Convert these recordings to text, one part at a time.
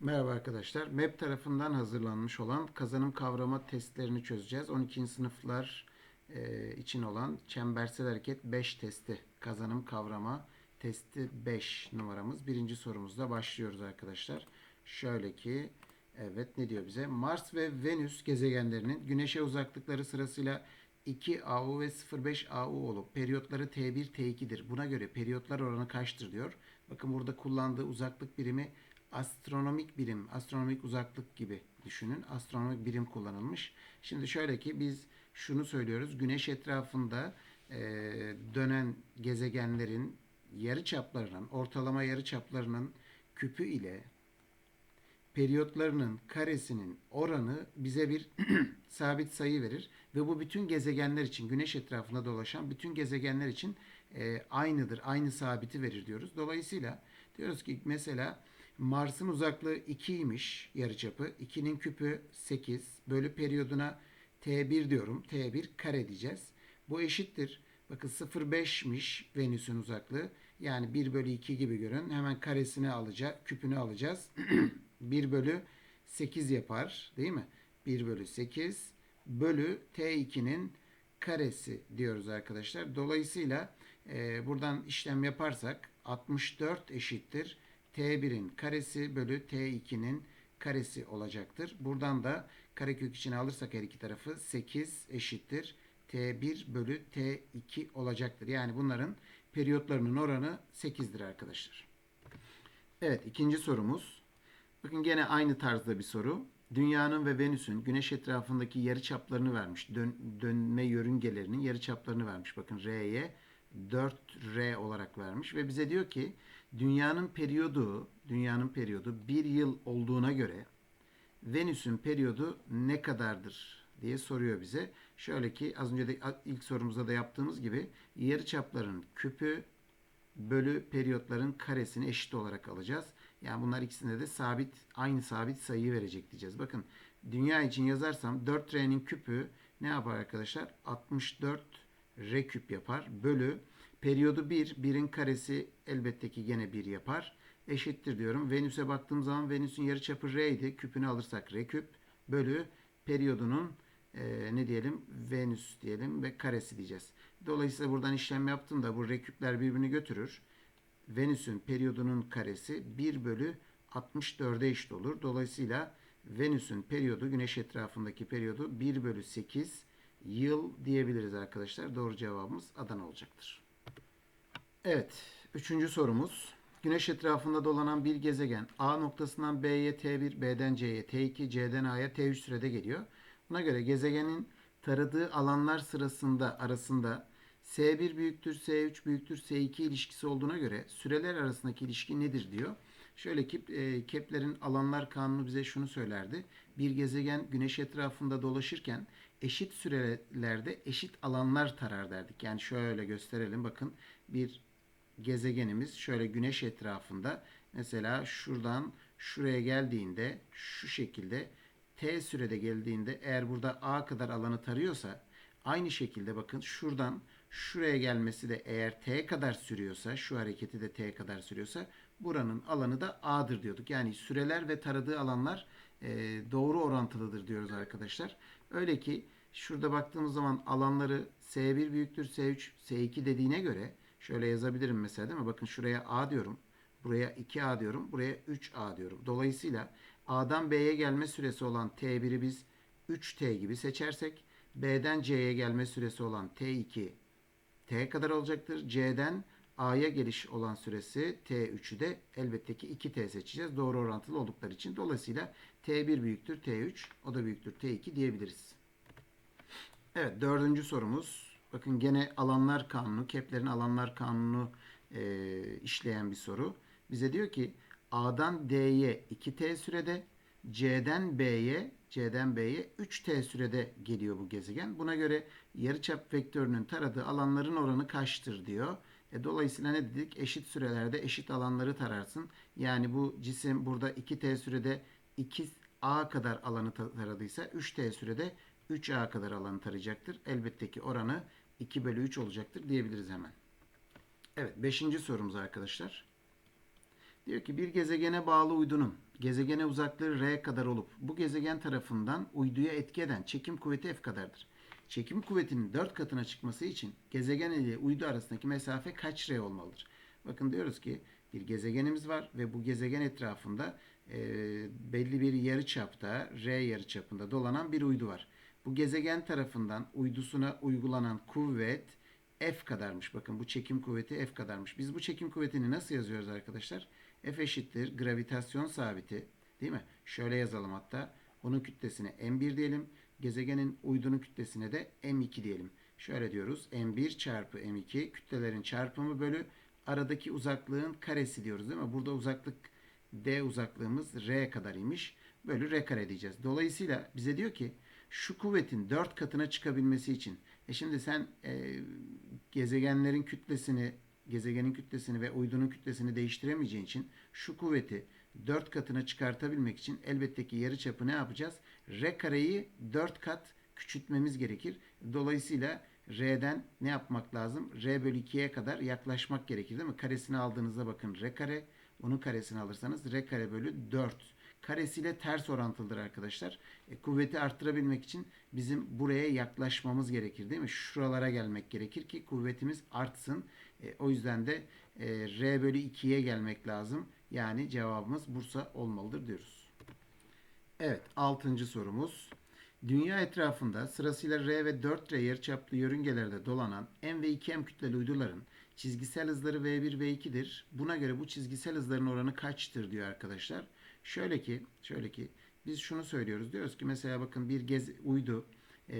Merhaba arkadaşlar. MEP tarafından hazırlanmış olan kazanım kavrama testlerini çözeceğiz. 12. sınıflar e, için olan çembersel hareket 5 testi. Kazanım kavrama testi 5 numaramız. Birinci sorumuzda başlıyoruz arkadaşlar. Şöyle ki evet ne diyor bize? Mars ve Venüs gezegenlerinin güneşe uzaklıkları sırasıyla 2 AU ve 0,5 AU olup periyotları T1, T2'dir. Buna göre periyotlar oranı kaçtır diyor. Bakın burada kullandığı uzaklık birimi astronomik birim, astronomik uzaklık gibi düşünün. Astronomik birim kullanılmış. Şimdi şöyle ki biz şunu söylüyoruz. Güneş etrafında e, dönen gezegenlerin yarı çaplarının, ortalama yarı çaplarının küpü ile periyotlarının karesinin oranı bize bir sabit sayı verir ve bu bütün gezegenler için güneş etrafında dolaşan bütün gezegenler için e, aynıdır. Aynı sabiti verir diyoruz. Dolayısıyla diyoruz ki mesela Mars'ın uzaklığı 2'ymiş yarıçapı. 2'nin küpü 8 bölü periyoduna T1 diyorum. T1 kare diyeceğiz. Bu eşittir. Bakın 0,5'miş Venüs'ün uzaklığı. Yani 1 bölü 2 gibi görün. Hemen karesini alacağız. Küpünü alacağız. 1 bölü 8 yapar. Değil mi? 1 bölü 8 bölü T2'nin karesi diyoruz arkadaşlar. Dolayısıyla e, buradan işlem yaparsak 64 eşittir. T1'in karesi bölü T2'nin karesi olacaktır. Buradan da karekök içine alırsak her iki tarafı 8 eşittir. T1 bölü T2 olacaktır. Yani bunların periyotlarının oranı 8'dir arkadaşlar. Evet ikinci sorumuz. Bakın gene aynı tarzda bir soru. Dünyanın ve Venüs'ün güneş etrafındaki yarıçaplarını vermiş. Dön, dönme yörüngelerinin yarıçaplarını vermiş. Bakın R'ye 4R olarak vermiş ve bize diyor ki dünyanın periyodu dünyanın periyodu bir yıl olduğuna göre Venüs'ün periyodu ne kadardır diye soruyor bize. Şöyle ki az önce de ilk sorumuzda da yaptığımız gibi yarıçapların küpü bölü periyotların karesini eşit olarak alacağız. Yani bunlar ikisinde de sabit aynı sabit sayıyı verecek diyeceğiz. Bakın dünya için yazarsam 4R'nin küpü ne yapar arkadaşlar? 64 R küp yapar. Bölü periyodu 1. 1'in karesi elbette ki gene 1 yapar. Eşittir diyorum. Venüs'e baktığım zaman Venüs'ün yarıçapı R idi. Küpünü alırsak R küp. Bölü periyodunun e, ne diyelim? Venüs diyelim ve karesi diyeceğiz. Dolayısıyla buradan işlem yaptığımda bu R küpler birbirini götürür. Venüs'ün periyodunun karesi 1 bölü 64'e eşit olur. Dolayısıyla Venüs'ün periyodu, güneş etrafındaki periyodu 1 bölü 8 yıl diyebiliriz arkadaşlar. Doğru cevabımız Adana olacaktır. Evet, üçüncü sorumuz. Güneş etrafında dolanan bir gezegen A noktasından B'ye T1, B'den C'ye T2, C'den A'ya T3 sürede geliyor. Buna göre gezegenin taradığı alanlar sırasında arasında S1 büyüktür, S3 büyüktür, S2 ilişkisi olduğuna göre süreler arasındaki ilişki nedir diyor. Şöyle ki e, Kepler'in alanlar kanunu bize şunu söylerdi. Bir gezegen güneş etrafında dolaşırken eşit sürelerde eşit alanlar tarar derdik. Yani şöyle gösterelim bakın bir gezegenimiz şöyle güneş etrafında mesela şuradan şuraya geldiğinde şu şekilde t sürede geldiğinde eğer burada a kadar alanı tarıyorsa aynı şekilde bakın şuradan şuraya gelmesi de eğer t kadar sürüyorsa şu hareketi de t kadar sürüyorsa buranın alanı da a'dır diyorduk. Yani süreler ve taradığı alanlar e, doğru orantılıdır diyoruz arkadaşlar. Öyle ki şurada baktığımız zaman alanları S1 büyüktür S3 S2 dediğine göre şöyle yazabilirim mesela değil mi? Bakın şuraya A diyorum. Buraya 2A diyorum. Buraya 3A diyorum. Dolayısıyla A'dan B'ye gelme süresi olan T1'i biz 3T gibi seçersek B'den C'ye gelme süresi olan T2 T kadar olacaktır. C'den A'ya geliş olan süresi T3'ü de elbette ki 2T seçeceğiz. Doğru orantılı oldukları için. Dolayısıyla T1 büyüktür T3. O da büyüktür T2 diyebiliriz. Evet dördüncü sorumuz. Bakın gene alanlar kanunu, Kepler'in alanlar kanunu e, işleyen bir soru. Bize diyor ki A'dan D'ye 2T sürede, C'den B'ye C'den B'ye 3T sürede geliyor bu gezegen. Buna göre yarıçap vektörünün taradığı alanların oranı kaçtır diyor. E, dolayısıyla ne dedik? Eşit sürelerde eşit alanları tararsın. Yani bu cisim burada 2T sürede 2A kadar alanı taradıysa 3T sürede 3A kadar alanı tarayacaktır. Elbette ki oranı 2 bölü 3 olacaktır diyebiliriz hemen. Evet 5. sorumuz arkadaşlar. Diyor ki bir gezegene bağlı uydunun gezegene uzaklığı r kadar olup bu gezegen tarafından uyduya etki eden çekim kuvveti f kadardır. Çekim kuvvetinin 4 katına çıkması için gezegen ile uydu arasındaki mesafe kaç r olmalıdır? Bakın diyoruz ki bir gezegenimiz var ve bu gezegen etrafında e, belli bir yarıçapta r yarıçapında dolanan bir uydu var. Bu gezegen tarafından uydusuna uygulanan kuvvet F kadarmış. Bakın bu çekim kuvveti F kadarmış. Biz bu çekim kuvvetini nasıl yazıyoruz arkadaşlar? F eşittir gravitasyon sabiti. Değil mi? Şöyle yazalım hatta. Onun kütlesine M1 diyelim. Gezegenin uydunun kütlesine de M2 diyelim. Şöyle diyoruz. M1 çarpı M2 kütlelerin çarpımı bölü aradaki uzaklığın karesi diyoruz değil mi? Burada uzaklık D uzaklığımız R kadar imiş. Bölü R kare diyeceğiz. Dolayısıyla bize diyor ki şu kuvvetin 4 katına çıkabilmesi için e şimdi sen e, gezegenlerin kütlesini, gezegenin kütlesini ve uydunun kütlesini değiştiremeyeceğin için şu kuvveti 4 katına çıkartabilmek için elbette ki yarıçapı ne yapacağız? R kareyi 4 kat küçültmemiz gerekir. Dolayısıyla R'den ne yapmak lazım? R bölü 2'ye kadar yaklaşmak gerekir değil mi? Karesini aldığınızda bakın R kare. Onun karesini alırsanız R kare bölü 4 karesiyle ters orantılıdır arkadaşlar. E, kuvveti arttırabilmek için bizim buraya yaklaşmamız gerekir değil mi? Şuralara gelmek gerekir ki kuvvetimiz artsın. E, o yüzden de e, R bölü 2'ye gelmek lazım. Yani cevabımız Bursa olmalıdır diyoruz. Evet, altıncı sorumuz. Dünya etrafında sırasıyla R ve 4R yarıçaplı yörüngelerde dolanan M ve 2M kütleli uyduların çizgisel hızları V1 ve 2'dir. Buna göre bu çizgisel hızların oranı kaçtır diyor arkadaşlar. Şöyle ki, şöyle ki biz şunu söylüyoruz. Diyoruz ki mesela bakın bir gez uydu e,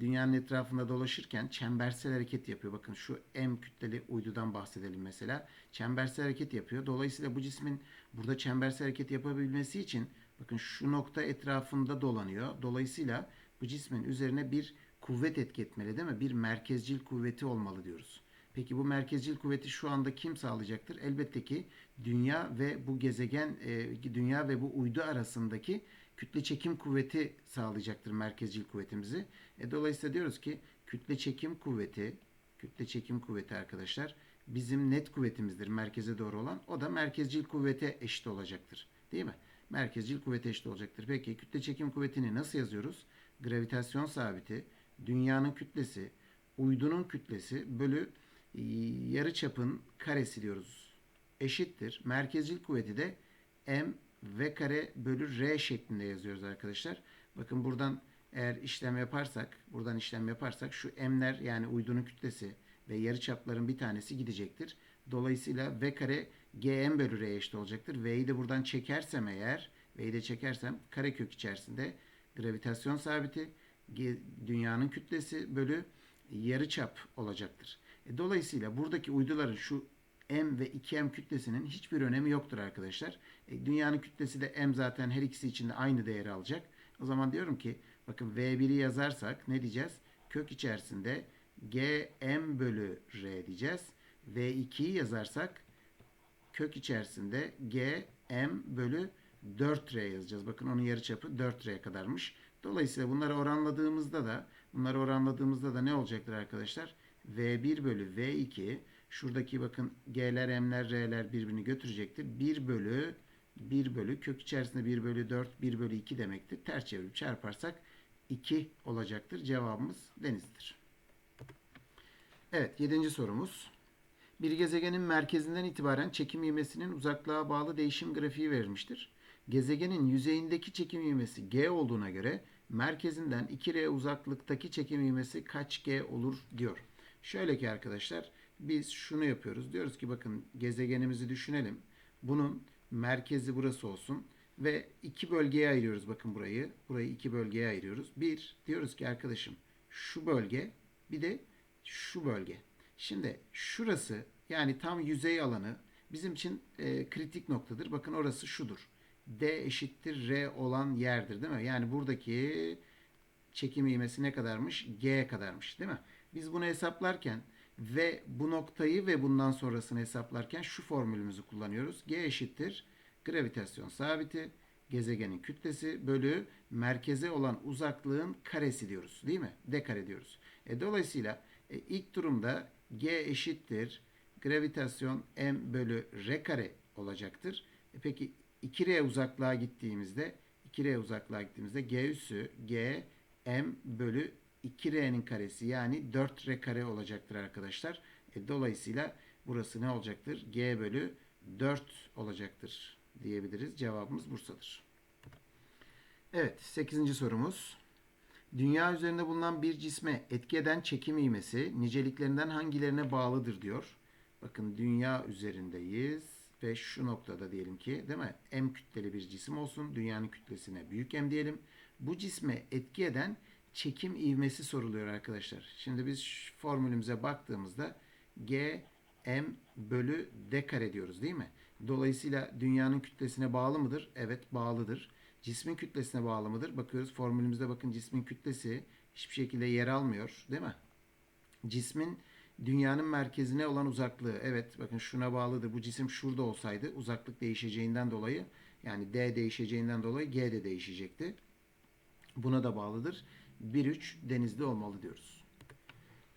dünyanın etrafında dolaşırken çembersel hareket yapıyor. Bakın şu M kütleli uydudan bahsedelim mesela. Çembersel hareket yapıyor. Dolayısıyla bu cismin burada çembersel hareket yapabilmesi için bakın şu nokta etrafında dolanıyor. Dolayısıyla bu cismin üzerine bir kuvvet etki etmeli değil mi? Bir merkezcil kuvveti olmalı diyoruz. Peki bu merkezcil kuvveti şu anda kim sağlayacaktır? Elbette ki dünya ve bu gezegen, e, dünya ve bu uydu arasındaki kütle çekim kuvveti sağlayacaktır merkezcil kuvvetimizi. E, dolayısıyla diyoruz ki kütle çekim kuvveti, kütle çekim kuvveti arkadaşlar bizim net kuvvetimizdir merkeze doğru olan. O da merkezcil kuvvete eşit olacaktır. Değil mi? Merkezcil kuvvete eşit olacaktır. Peki kütle çekim kuvvetini nasıl yazıyoruz? Gravitasyon sabiti, dünyanın kütlesi, uydunun kütlesi bölü yarı çapın karesi diyoruz. Eşittir. Merkezcil kuvveti de m v kare bölü r şeklinde yazıyoruz arkadaşlar. Bakın buradan eğer işlem yaparsak, buradan işlem yaparsak şu m'ler yani uydunun kütlesi ve yarı çapların bir tanesi gidecektir. Dolayısıyla v kare gm bölü r eşit olacaktır. V'yi de buradan çekersem eğer, v'yi de çekersem karekök içerisinde gravitasyon sabiti dünyanın kütlesi bölü yarı çap olacaktır. E, dolayısıyla buradaki uyduların şu M ve 2M kütlesinin hiçbir önemi yoktur arkadaşlar. E, dünyanın kütlesi de M zaten her ikisi için de aynı değeri alacak. O zaman diyorum ki bakın V1'i yazarsak ne diyeceğiz? Kök içerisinde GM bölü R diyeceğiz. V2'yi yazarsak kök içerisinde GM bölü 4R yazacağız. Bakın onun yarıçapı 4R kadarmış. Dolayısıyla bunları oranladığımızda da bunları oranladığımızda da ne olacaktır arkadaşlar? V1 bölü V2 şuradaki bakın G'ler, M'ler, R'ler birbirini götürecektir. 1 bölü 1 bölü kök içerisinde 1 bölü 4, 1 bölü 2 demektir. Ters çevirip çarparsak 2 olacaktır. Cevabımız denizdir. Evet 7. sorumuz. Bir gezegenin merkezinden itibaren çekim ivmesinin uzaklığa bağlı değişim grafiği verilmiştir. Gezegenin yüzeyindeki çekim ivmesi G olduğuna göre merkezinden 2R uzaklıktaki çekim ivmesi kaç G olur diyor. Şöyle ki arkadaşlar biz şunu yapıyoruz. Diyoruz ki bakın gezegenimizi düşünelim. Bunun merkezi burası olsun ve iki bölgeye ayırıyoruz bakın burayı. Burayı iki bölgeye ayırıyoruz. Bir diyoruz ki arkadaşım şu bölge bir de şu bölge. Şimdi şurası yani tam yüzey alanı bizim için e, kritik noktadır. Bakın orası şudur. D eşittir R olan yerdir değil mi? Yani buradaki çekim ivmesi ne kadarmış? G kadarmış değil mi? Biz bunu hesaplarken ve bu noktayı ve bundan sonrasını hesaplarken şu formülümüzü kullanıyoruz. G eşittir gravitasyon sabiti gezegenin kütlesi bölü merkeze olan uzaklığın karesi diyoruz. Değil mi? D kare diyoruz. E, dolayısıyla e, ilk durumda G eşittir gravitasyon m bölü r kare olacaktır. E, peki 2R uzaklığa gittiğimizde 2R uzaklığa gittiğimizde G üssü G M bölü 2R'nin karesi yani 4R kare olacaktır arkadaşlar. E, dolayısıyla burası ne olacaktır? G bölü 4 olacaktır diyebiliriz. Cevabımız Bursa'dır. Evet 8. sorumuz. Dünya üzerinde bulunan bir cisme etki eden çekim ivmesi niceliklerinden hangilerine bağlıdır diyor. Bakın dünya üzerindeyiz ve şu noktada diyelim ki değil mi? M kütleli bir cisim olsun. Dünyanın kütlesine büyük M diyelim. Bu cisme etki eden çekim ivmesi soruluyor arkadaşlar. Şimdi biz formülümüze baktığımızda G M bölü D kare diyoruz değil mi? Dolayısıyla dünyanın kütlesine bağlı mıdır? Evet bağlıdır. Cismin kütlesine bağlı mıdır? Bakıyoruz formülümüzde bakın cismin kütlesi hiçbir şekilde yer almıyor değil mi? Cismin dünyanın merkezine olan uzaklığı evet bakın şuna bağlıdır. Bu cisim şurada olsaydı uzaklık değişeceğinden dolayı yani D değişeceğinden dolayı G de değişecekti. Buna da bağlıdır. 1-3 denizde olmalı diyoruz.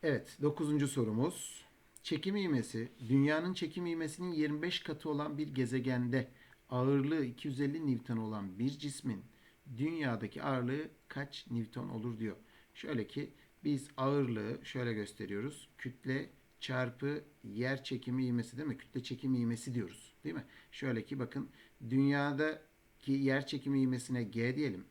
Evet 9. sorumuz. Çekim ivmesi dünyanın çekim ivmesinin 25 katı olan bir gezegende ağırlığı 250 Newton olan bir cismin dünyadaki ağırlığı kaç Newton olur diyor. Şöyle ki biz ağırlığı şöyle gösteriyoruz. Kütle çarpı yer çekimi ivmesi değil mi? Kütle çekimi ivmesi diyoruz. Değil mi? Şöyle ki bakın dünyadaki yer çekimi ivmesine G diyelim.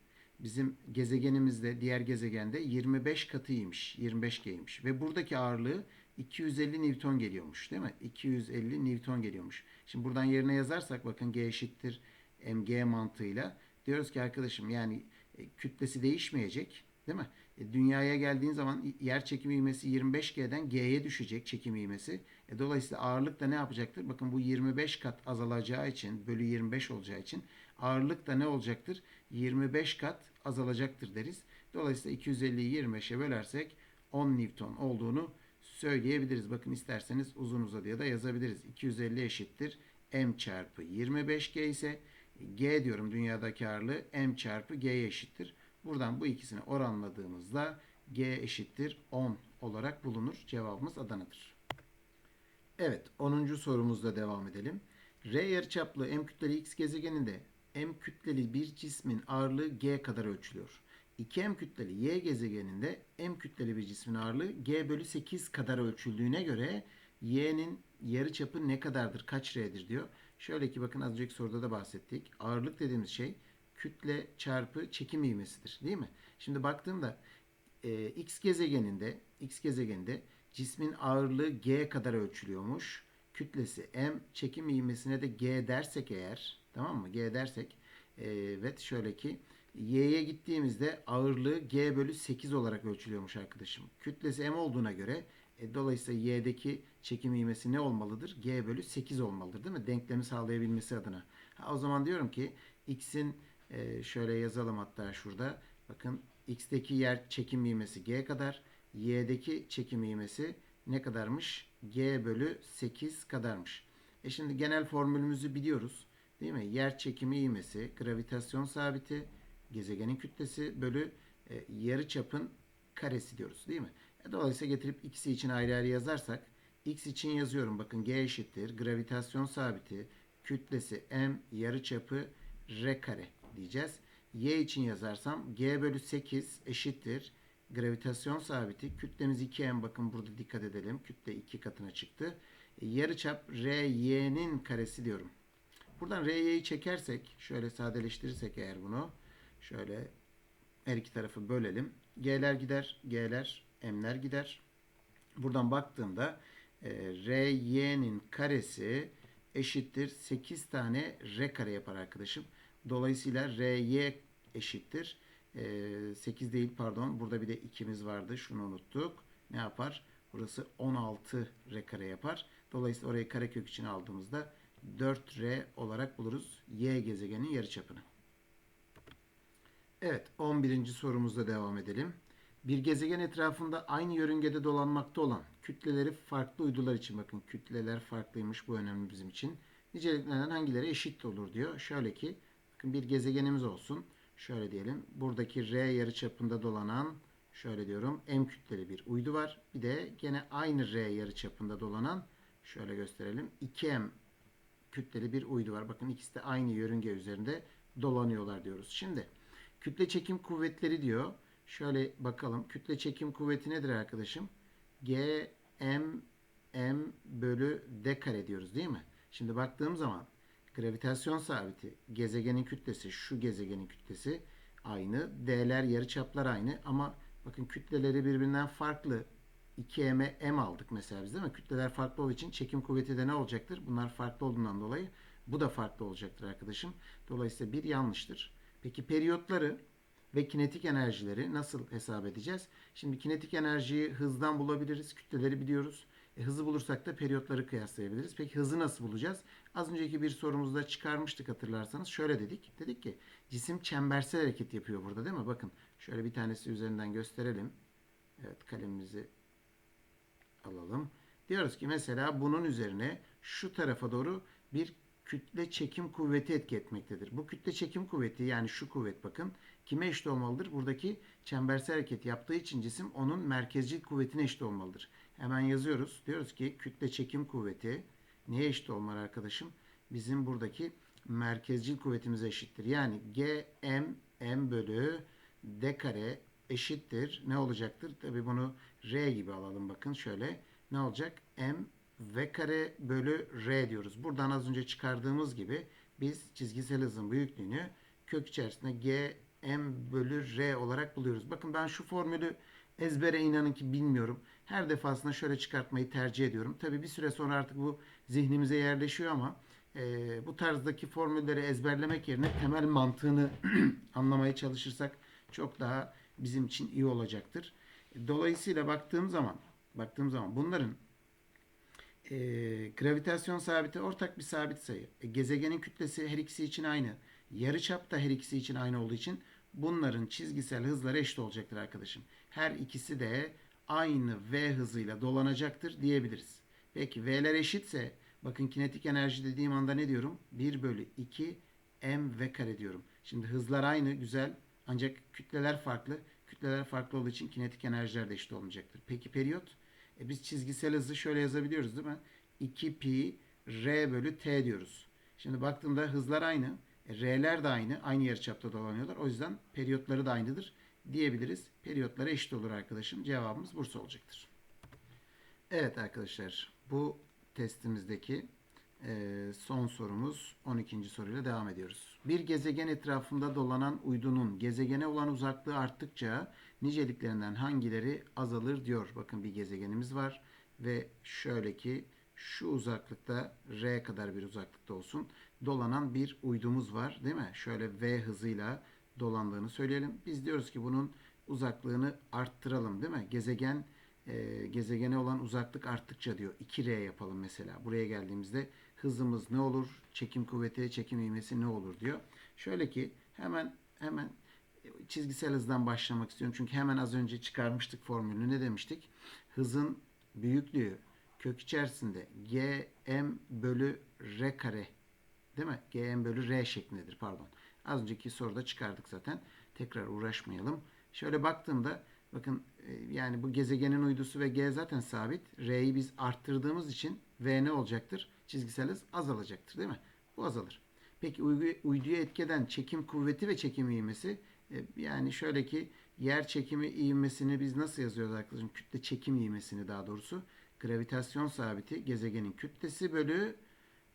Bizim gezegenimizde diğer gezegende 25 katıymış. 25G'ymiş. Ve buradaki ağırlığı 250 Newton geliyormuş değil mi? 250 Newton geliyormuş. Şimdi buradan yerine yazarsak bakın G eşittir mg mantığıyla diyoruz ki arkadaşım yani e, kütlesi değişmeyecek değil mi? E, dünyaya geldiğin zaman yer çekimi ivmesi 25G'den G'ye düşecek çekim ivmesi. E, dolayısıyla ağırlık da ne yapacaktır? Bakın bu 25 kat azalacağı için bölü 25 olacağı için ağırlık da ne olacaktır? 25 kat azalacaktır deriz. Dolayısıyla 250'yi 25'e bölersek 10 Newton olduğunu söyleyebiliriz. Bakın isterseniz uzun uzadıya da yazabiliriz. 250 eşittir m çarpı 25g ise g diyorum dünyadaki ağırlığı m çarpı g'ye eşittir. Buradan bu ikisini oranladığımızda g eşittir 10 olarak bulunur. Cevabımız Adana'dır. Evet 10. sorumuzla devam edelim. R yarıçaplı m kütleli x gezegeninde m kütleli bir cismin ağırlığı g kadar ölçülüyor. 2m kütleli y gezegeninde m kütleli bir cismin ağırlığı g bölü 8 kadar ölçüldüğüne göre y'nin yarıçapı ne kadardır, kaç r'dir diyor. Şöyle ki bakın az önceki soruda da bahsettik. Ağırlık dediğimiz şey kütle çarpı çekim ivmesidir değil mi? Şimdi baktığımda e, x gezegeninde x gezegeninde cismin ağırlığı g kadar ölçülüyormuş. Kütlesi m, çekim ivmesine de g dersek eğer, tamam mı? G dersek e, evet şöyle ki y'ye gittiğimizde ağırlığı g bölü 8 olarak ölçülüyormuş arkadaşım. Kütlesi m olduğuna göre e, dolayısıyla y'deki çekim ivmesi ne olmalıdır? g bölü 8 olmalıdır değil mi? Denklemi sağlayabilmesi adına. Ha, o zaman diyorum ki x'in e, şöyle yazalım hatta şurada. Bakın x'teki yer çekim ivmesi g kadar. y'deki çekim ivmesi ne kadarmış? G bölü 8 kadarmış. E şimdi genel formülümüzü biliyoruz. Değil mi? Yer çekimi ivmesi, gravitasyon sabiti, gezegenin kütlesi bölü e, yarı çapın karesi diyoruz değil mi? E, dolayısıyla getirip x'i için ayrı ayrı yazarsak x için yazıyorum bakın g eşittir gravitasyon sabiti kütlesi m yarı çapı r kare diyeceğiz. y için yazarsam g bölü 8 eşittir gravitasyon sabiti kütlemiz 2m bakın burada dikkat edelim kütle 2 katına çıktı. E, yarı çap r y'nin karesi diyorum. Buradan r'yi çekersek şöyle sadeleştirirsek eğer bunu Şöyle her iki tarafı bölelim. G'ler gider, G'ler, M'ler gider. Buradan baktığımda e, RY'nin karesi eşittir 8 tane R kare yapar arkadaşım. Dolayısıyla RY eşittir. E, 8 değil pardon. Burada bir de 2'miz vardı. Şunu unuttuk. Ne yapar? Burası 16 R kare yapar. Dolayısıyla orayı karekök için aldığımızda 4R olarak buluruz Y gezegenin yarıçapını. Evet 11. sorumuzda devam edelim. Bir gezegen etrafında aynı yörüngede dolanmakta olan kütleleri farklı uydular için bakın kütleler farklıymış bu önemli bizim için. Niceliklerden hangileri eşit olur diyor. Şöyle ki bakın bir gezegenimiz olsun. Şöyle diyelim. Buradaki R yarıçapında dolanan şöyle diyorum M kütleli bir uydu var. Bir de gene aynı R yarıçapında dolanan şöyle gösterelim 2M kütleli bir uydu var. Bakın ikisi de aynı yörünge üzerinde dolanıyorlar diyoruz. Şimdi kütle çekim kuvvetleri diyor. Şöyle bakalım. Kütle çekim kuvveti nedir arkadaşım? G M M bölü D kare diyoruz değil mi? Şimdi baktığım zaman gravitasyon sabiti, gezegenin kütlesi, şu gezegenin kütlesi aynı. D'ler, yarıçaplar aynı ama bakın kütleleri birbirinden farklı. 2M'e M aldık mesela biz değil mi? Kütleler farklı olduğu için çekim kuvveti de ne olacaktır? Bunlar farklı olduğundan dolayı bu da farklı olacaktır arkadaşım. Dolayısıyla bir yanlıştır. Peki periyotları ve kinetik enerjileri nasıl hesap edeceğiz? Şimdi kinetik enerjiyi hızdan bulabiliriz. Kütleleri biliyoruz. E, hızı bulursak da periyotları kıyaslayabiliriz. Peki hızı nasıl bulacağız? Az önceki bir sorumuzda çıkarmıştık hatırlarsanız. Şöyle dedik. Dedik ki cisim çembersel hareket yapıyor burada değil mi? Bakın şöyle bir tanesi üzerinden gösterelim. Evet kalemimizi alalım. Diyoruz ki mesela bunun üzerine şu tarafa doğru bir kütle çekim kuvveti etki etmektedir. Bu kütle çekim kuvveti yani şu kuvvet bakın kime eşit olmalıdır? Buradaki çembersel hareket yaptığı için cisim onun merkezcil kuvvetine eşit olmalıdır. Hemen yazıyoruz. Diyoruz ki kütle çekim kuvveti neye eşit olmalı arkadaşım? Bizim buradaki merkezcil kuvvetimize eşittir. Yani G M M bölü D kare eşittir. Ne olacaktır? Tabi bunu R gibi alalım bakın şöyle. Ne olacak? M V kare bölü R diyoruz. Buradan az önce çıkardığımız gibi biz çizgisel hızın büyüklüğünü kök içerisinde G M bölü R olarak buluyoruz. Bakın ben şu formülü ezbere inanın ki bilmiyorum. Her defasında şöyle çıkartmayı tercih ediyorum. Tabi bir süre sonra artık bu zihnimize yerleşiyor ama e, bu tarzdaki formülleri ezberlemek yerine temel mantığını anlamaya çalışırsak çok daha bizim için iyi olacaktır. Dolayısıyla baktığım zaman baktığım zaman bunların e, gravitasyon sabiti ortak bir sabit sayı. E, gezegenin kütlesi her ikisi için aynı. Yarıçap da her ikisi için aynı olduğu için bunların çizgisel hızları eşit olacaktır arkadaşım. Her ikisi de aynı v hızıyla dolanacaktır diyebiliriz. Peki v'ler eşitse bakın kinetik enerji dediğim anda ne diyorum? 1 bölü 2 m v kare diyorum. Şimdi hızlar aynı güzel ancak kütleler farklı. Kütleler farklı olduğu için kinetik enerjiler de eşit olmayacaktır. Peki periyot? E biz çizgisel hızı şöyle yazabiliyoruz değil mi? 2 pi r bölü t diyoruz. Şimdi baktığımda hızlar aynı. E, R'ler de aynı. Aynı yarıçapta dolanıyorlar. O yüzden periyotları da aynıdır diyebiliriz. Periyotları eşit olur arkadaşım. Cevabımız Bursa olacaktır. Evet arkadaşlar bu testimizdeki e, son sorumuz 12. soruyla devam ediyoruz. Bir gezegen etrafında dolanan uydunun gezegene olan uzaklığı arttıkça niceliklerinden hangileri azalır diyor. Bakın bir gezegenimiz var ve şöyle ki şu uzaklıkta r kadar bir uzaklıkta olsun dolanan bir uydumuz var değil mi? Şöyle v hızıyla dolandığını söyleyelim. Biz diyoruz ki bunun uzaklığını arttıralım değil mi? Gezegen e, gezegene olan uzaklık arttıkça diyor. 2R yapalım mesela. Buraya geldiğimizde hızımız ne olur? Çekim kuvveti, çekim ivmesi ne olur diyor. Şöyle ki hemen hemen çizgisel hızdan başlamak istiyorum. Çünkü hemen az önce çıkarmıştık formülünü. Ne demiştik? Hızın büyüklüğü kök içerisinde g m bölü r kare değil mi? g m bölü r şeklindedir pardon. Az önceki soruda çıkardık zaten. Tekrar uğraşmayalım. Şöyle baktığımda bakın e, yani bu gezegenin uydusu ve g zaten sabit. R'yi biz arttırdığımız için v ne olacaktır? Çizgisel hız azalacaktır değil mi? Bu azalır. Peki uyduya etkeden çekim kuvveti ve çekim ivmesi e, yani şöyle ki yer çekimi ivmesini biz nasıl yazıyoruz arkadaşım? Kütle çekim ivmesini daha doğrusu. Gravitasyon sabiti gezegenin kütlesi bölü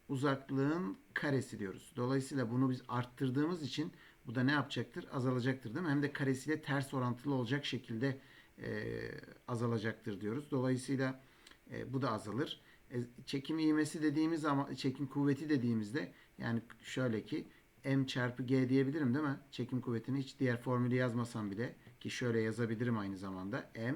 uzaklığın karesi diyoruz. Dolayısıyla bunu biz arttırdığımız için bu da ne yapacaktır? Azalacaktır değil mi? Hem de karesiyle ters orantılı olacak şekilde e, azalacaktır diyoruz. Dolayısıyla e, bu da azalır. E, çekim ivmesi dediğimiz ama çekim kuvveti dediğimizde yani şöyle ki m çarpı g diyebilirim değil mi? Çekim kuvvetini hiç diğer formülü yazmasam bile ki şöyle yazabilirim aynı zamanda m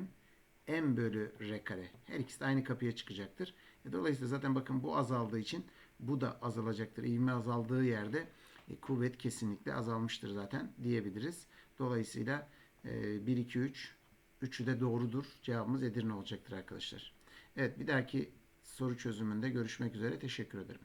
m bölü r kare. Her ikisi de aynı kapıya çıkacaktır. E, dolayısıyla zaten bakın bu azaldığı için bu da azalacaktır. İvme azaldığı yerde e, kuvvet kesinlikle azalmıştır zaten diyebiliriz. Dolayısıyla e, 1, 2, 3 üçü de doğrudur. Cevabımız Edirne olacaktır arkadaşlar. Evet bir dahaki soru çözümünde görüşmek üzere. Teşekkür ederim.